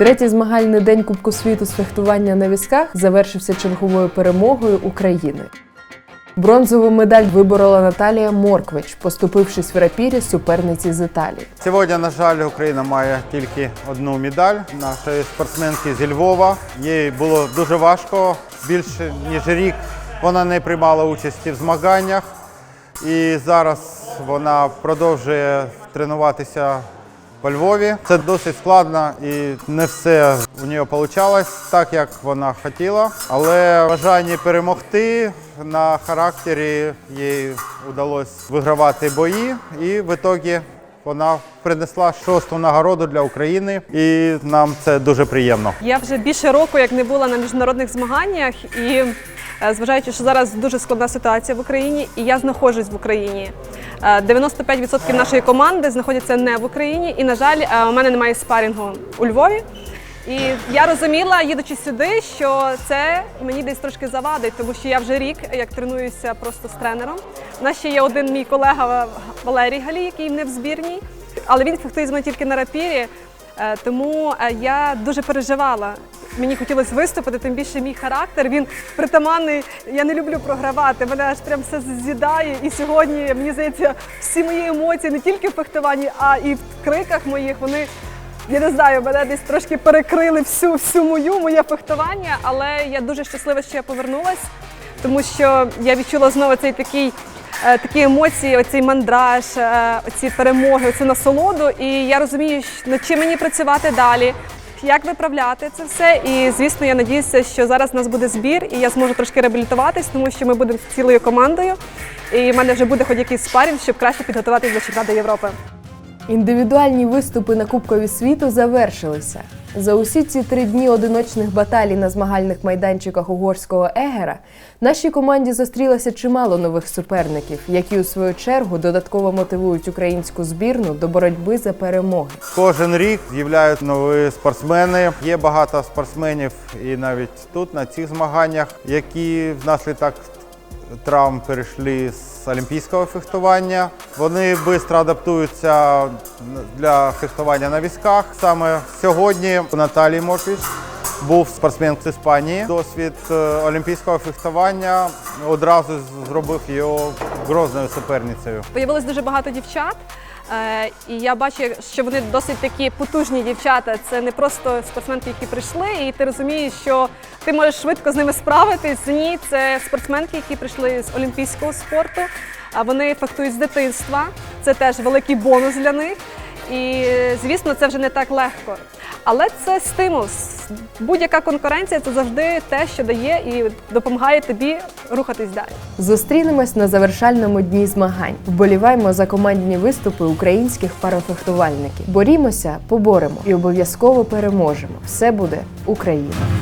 Третій змагальний день Кубку світу з фехтування на візках завершився черговою перемогою України. Бронзову медаль виборола Наталія Морквич, поступившись в рапірі суперниці з Італії. Сьогодні, на жаль, Україна має тільки одну медаль нашої спортсменки зі Львова. Їй було дуже важко. Більше ніж рік вона не приймала участі в змаганнях. І зараз вона продовжує тренуватися по Львові. Це досить складно і не все у неї вийшло так, як вона хотіла. Але бажання перемогти на характері їй вдалося вигравати бої, і в ітогі вона принесла шосту нагороду для України, і нам це дуже приємно. Я вже більше року як не була на міжнародних змаганнях, і е, зважаючи, що зараз дуже складна ситуація в Україні, і я знаходжусь в Україні. Е, 95% нашої команди знаходяться не в Україні, і на жаль, е, у мене немає спарінгу у Львові. І я розуміла, їдучи сюди, що це мені десь трошки завадить, тому що я вже рік як тренуюся просто з тренером. У нас ще є один мій колега Валерій Галій, який не в збірній, але він фехтує з мене тільки на рапірі. Е, Тому е, я дуже переживала. Мені хотілося виступити, тим більше мій характер. Він притаманний. Я не люблю програвати. Мене аж прям все з'їдає. І сьогодні мені здається, всі мої емоції не тільки в фехтуванні, а і в криках моїх. Вони я не знаю, мене десь трошки перекрили всю всю мою моє фехтування, але я дуже щаслива, що я повернулась, тому що я відчула знову цей такий. е, Такі емоції, оцей мандраж, е, оці перемоги, оцю насолоду. І я розумію, над чим мені працювати далі, як виправляти це все. І звісно, я надіюся, що зараз у нас буде збір, і я зможу трошки реабілітуватись, тому що ми будемо цілою командою. І в мене вже буде хоч якийсь спарінг, щоб краще підготуватись до чемпіонату Європи. Індивідуальні виступи на Кубкові світу завершилися. За усі ці три дні одиночних баталій на змагальних майданчиках угорського егера нашій команді зустрілося чимало нових суперників, які у свою чергу додатково мотивують українську збірну до боротьби за перемоги. Кожен рік з'являють нові спортсмени. Є багато спортсменів і навіть тут, на цих змаганнях, які внаслідок травм перейшли з олімпійського фехтування. Вони швидко адаптуються для фехтування на візках. Саме сьогодні у Наталії Морквіч був спортсмен з Іспанії. Досвід е, олімпійського фехтування одразу зробив його грозною суперницею. Появилось дуже багато дівчат, і я бачу, що вони досить такі потужні дівчата. Це не просто спортсменки, які прийшли, і ти розумієш, що ти можеш швидко з ними справитись. Ні, це спортсменки, які прийшли з олімпійського спорту. А вони фактують з дитинства. Це теж великий бонус для них. І звісно, це вже не так легко. Але це стимул. Будь-яка конкуренція це завжди те, що дає і допомагає тобі рухатись далі. Зустрінемось на завершальному дні змагань. Вболіваємо за командні виступи українських парафехтувальників. Борімося, поборемо і обов'язково переможемо. Все буде Україна!